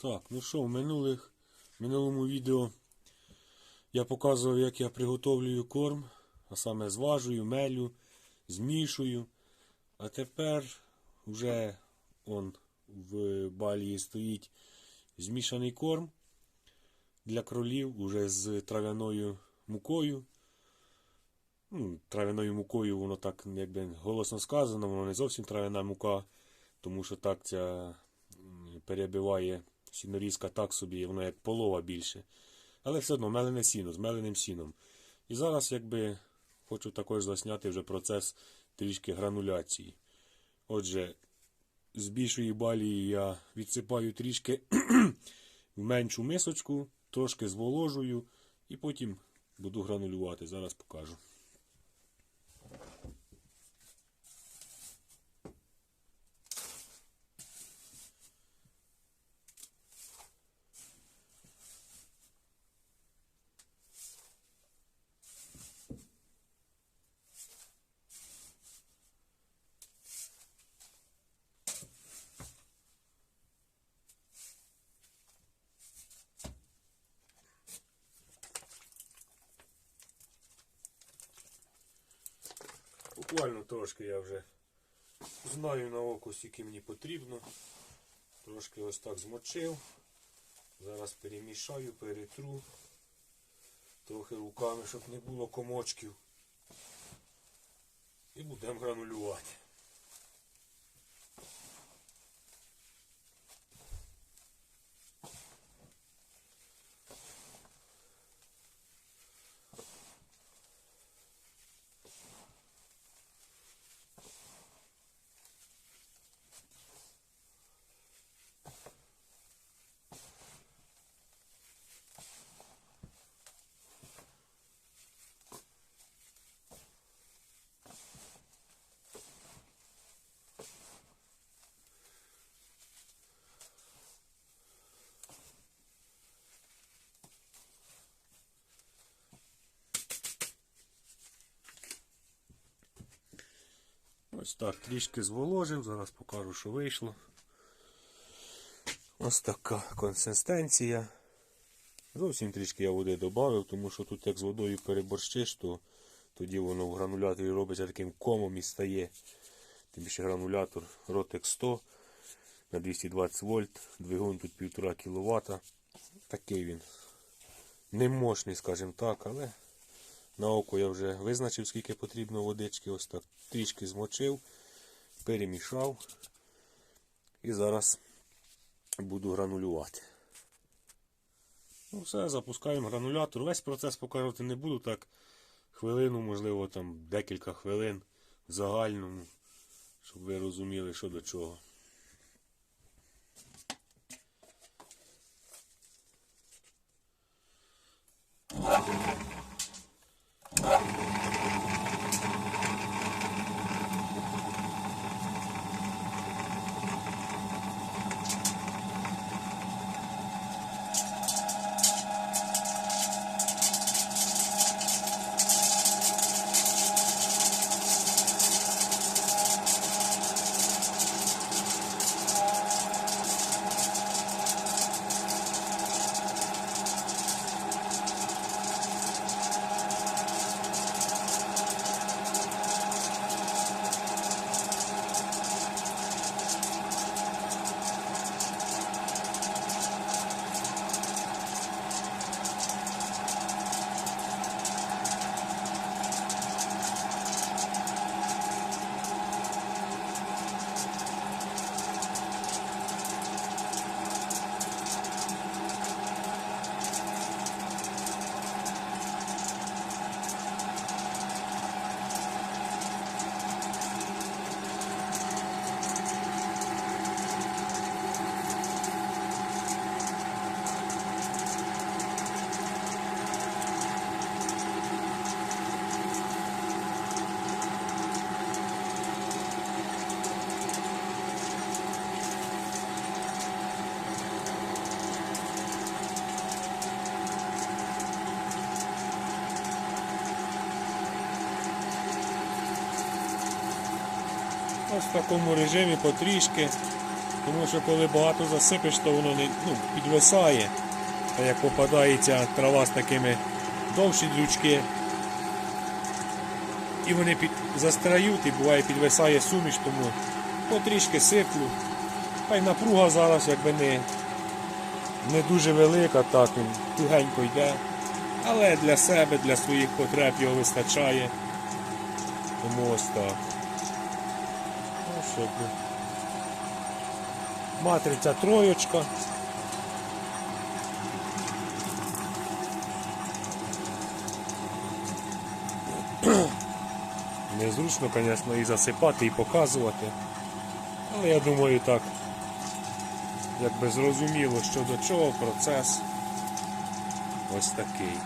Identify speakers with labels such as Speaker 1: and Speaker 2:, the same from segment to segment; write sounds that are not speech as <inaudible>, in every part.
Speaker 1: Так, ну що, в минулих, минулому відео я показував, як я приготовлюю корм, а саме зважую, мелю, змішую. А тепер вже он в балії стоїть змішаний корм для кролів уже з трав'яною мукою. Ну, трав'яною мукою воно так якби голосно сказано, воно не зовсім трав'яна мука, тому що так ця перебиває сінорізка так собі, воно як полова більше. Але все одно мелене сіно з меленим сіном. І зараз якби хочу також засняти вже процес трішки грануляції. Отже, з більшої балії я відсипаю трішки <clears throat> в меншу мисочку, трошки зволожую і потім буду гранулювати. Зараз покажу. Буквально трошки я вже знаю на око, скільки мені потрібно. Трошки ось так змочив. Зараз перемішаю, перетру. Трохи руками, щоб не було комочків. І будемо гранулювати. Ось так, трішки зволожив, зараз покажу, що вийшло. Ось така консистенція. Зовсім трішки я води додав, тому що тут як з водою переборщиш, то тоді воно в грануляторі робиться таким комом і стає. Тим більше гранулятор Rotex 100 на 220 вольт, двигун тут 1,5 кВт. Такий він. Не мощний, скажімо так, але на око я вже визначив, скільки потрібно водички. Ось так трішки змочив, перемішав. І зараз буду гранулювати. Ну все, запускаємо гранулятор. Весь процес показувати не буду, так хвилину, можливо, там декілька хвилин в загальному, щоб ви розуміли, що до чого. Ось в такому режимі потрішки Тому що коли багато засипеш, то воно не, ну, підвисає. А як попадається трава з такими довші дрючки, і вони під, застряють, і буває підвисає суміш, тому потрішки сиплю. Та й напруга зараз якби не, не дуже велика, так він тугенько йде. Але для себе, для своїх потреб його вистачає. Тому ось так. Ну. Матриця троєчка. <clears throat> Незручно, звісно, і засипати, і показувати. Але я думаю так, якби зрозуміло, що до чого процес ось такий.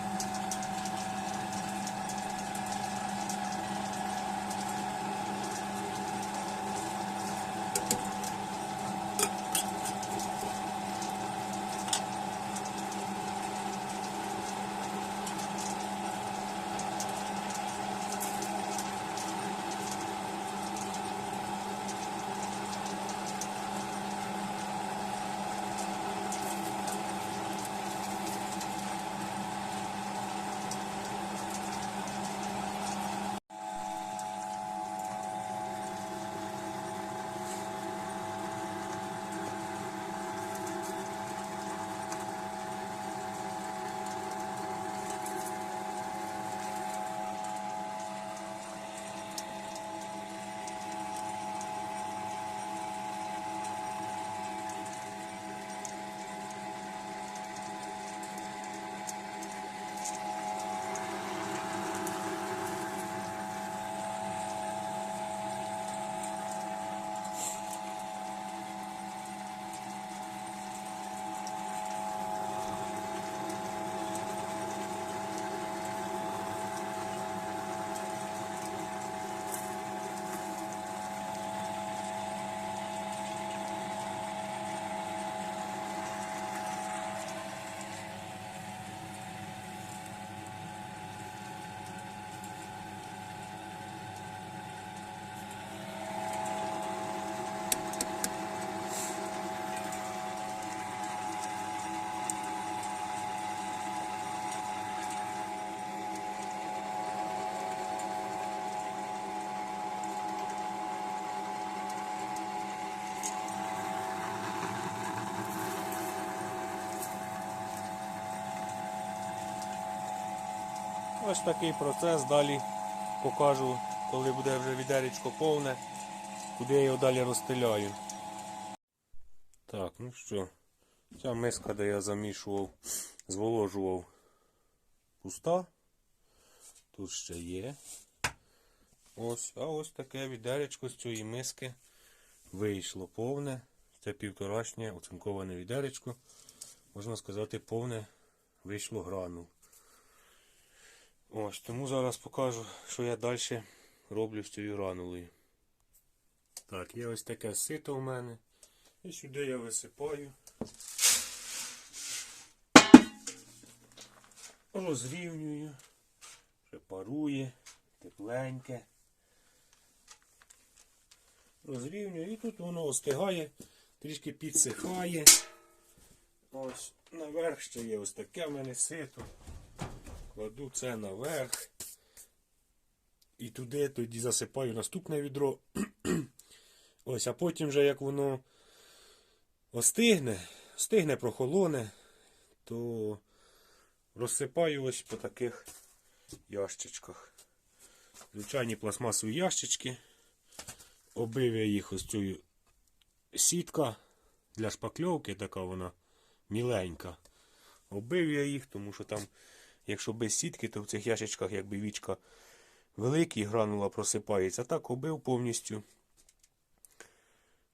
Speaker 1: Ось такий процес. Далі покажу, коли буде вже відеречко повне, куди я його далі розстеляю. Так, ну що, ця миска, де я замішував, зволожував пуста. Тут ще є. Ось, а ось таке відеречко з цієї миски вийшло повне. Це півторашнє оцинковане відеречко. Можна сказати, повне вийшло гранул. Ось, тому зараз покажу, що я далі роблю з цією гранулою. Так, є ось таке сито у мене. І сюди я висипаю. Розрівнюю. Ще парує, тепленьке. Розрівнюю і тут воно остигає, трішки підсихає. Ось наверх ще є ось таке в мене сито. Кладу це наверх. І туди тоді засипаю наступне відро. <clears throat> Ось, а потім вже як воно остигне, стигне, прохолоне, то розсипаю ось по таких ящичках. Звичайні пластмасові ящички. Оббив я їх ось цією сітка для шпакльовки, така вона міленька. Оббив я їх, тому що там, якщо без сітки, то в цих ящичках якби вічка великий, гранула просипається. Так оббив повністю.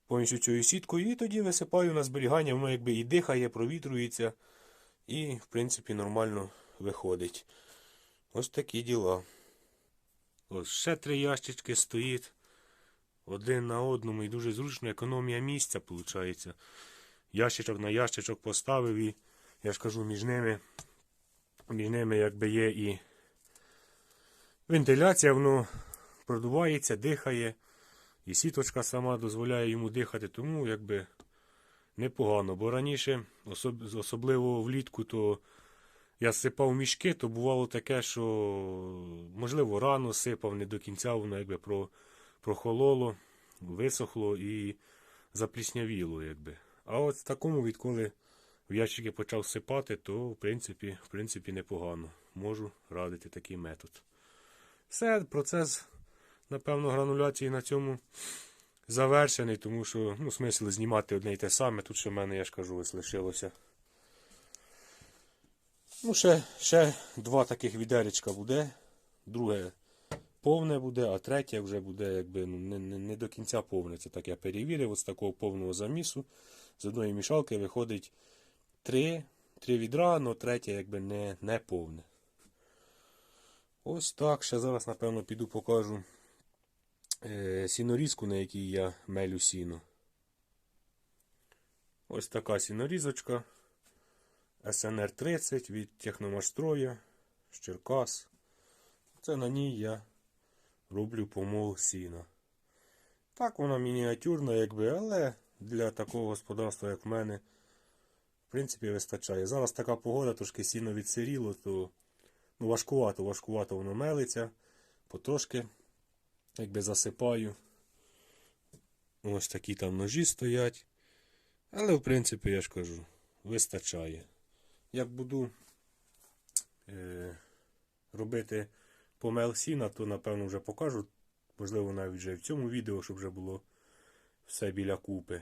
Speaker 1: Повністю цією сіткою і тоді висипаю на зберігання, воно якби і дихає, провітрується, і, в принципі, нормально виходить. Ось такі діла. Ось ще три ящички стоїть. Один на одному і дуже зручно, економія місця виходить. Ящичок на ящичок поставив і я ж кажу, між ними, між ними якби є і вентиляція, воно продувається, дихає, і сіточка сама дозволяє йому дихати, тому якби непогано. Бо раніше, особливо влітку, то я сипав мішки, то бувало таке, що можливо рано сипав, не до кінця воно якби про, прохололо, висохло і запліснявіло. якби. А от в такому, відколи в ящики почав сипати, то в принципі, в принципі непогано. Можу радити такий метод. Все, процес, напевно, грануляції на цьому завершений, тому що ну, смисл знімати одне і те саме. Тут ще в мене, я ж кажу, ось лишилося. Ну, ще, ще два таких відеречка буде. Друге повне буде, а третє вже буде якби ну, не, не, не до кінця повне. Це так я перевірив. От з такого повного замісу. З одної мішалки виходить три, три відра, але третє якби не, не повне. Ось так. Ще зараз, напевно, піду покажу е, сінорізку, на якій я мелю сіно. Ось така сінорізочка. СНР 30 від Техномастроя з Черкас. Це на ній я роблю помол сіна. Так вона мініатюрна, якби, але для такого господарства, як в мене, в принципі, вистачає. Зараз така погода, трошки сіно відсиріло, то ну, важкувато, важкувато воно мелиться. Потрошки, якби засипаю. Ось такі там ножі стоять. Але, в принципі, я ж кажу, вистачає. Як буду е, робити помел сіна, то напевно вже покажу. Можливо, навіть вже і в цьому відео, щоб вже було все біля купи.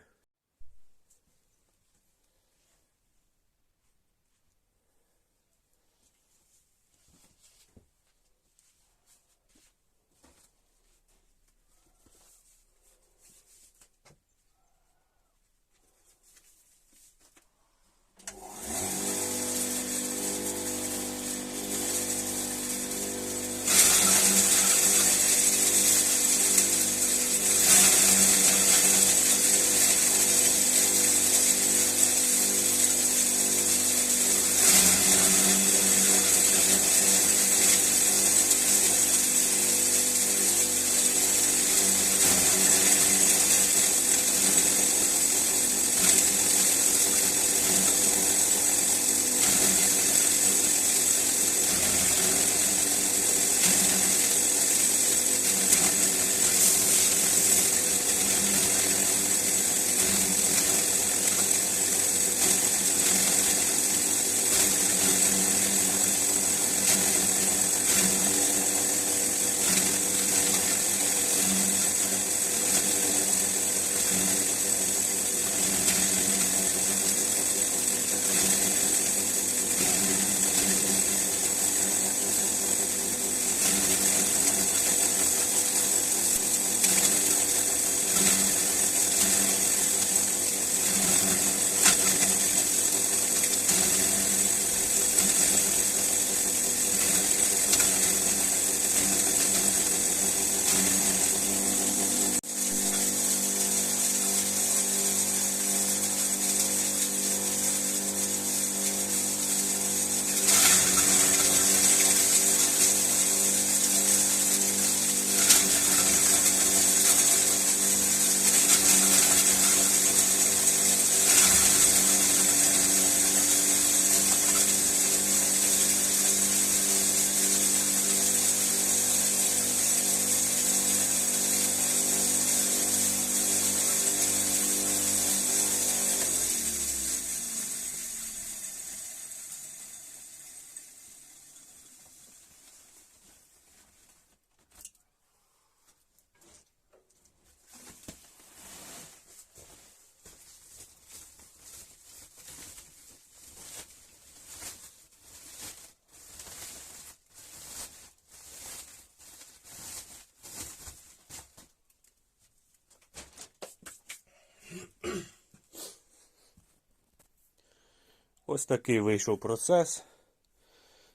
Speaker 1: Ось такий вийшов процес.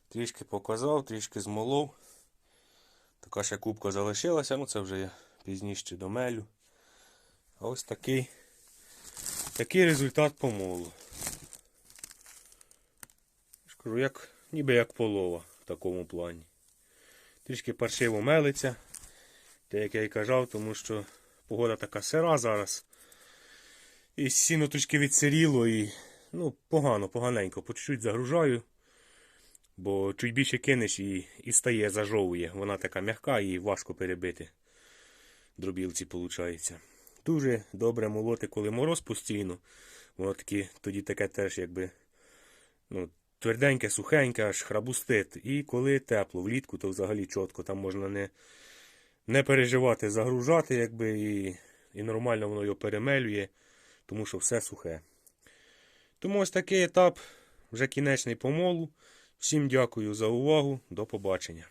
Speaker 1: Трішки показав, трішки змолов. Така ще кубка залишилася, ну це вже я пізніше домелю. А ось такий, такий результат помолу. Я ж кажу, як, ніби як полова в такому плані. Трішки паршиво мелиться, те, як я і казав, тому що погода така сира зараз. І сіно трішки відсиріло і ну, погано, поганенько. По чуть-чуть загружаю. Бо чуть більше кинеш і, і стає, зажовує. Вона така м'яка і важко перебити. Дробілці, виходить. Дуже добре молоти, коли мороз постійно. Воно такі, тоді таке теж якби ну, тверденьке, сухеньке, аж храбустит. І коли тепло, влітку, то взагалі чітко. Там можна не, не переживати, загружати, якби, і, і нормально воно його перемелює, тому що все сухе. Тому ось такий етап, вже кінечний помолу. Всім дякую за увагу. До побачення.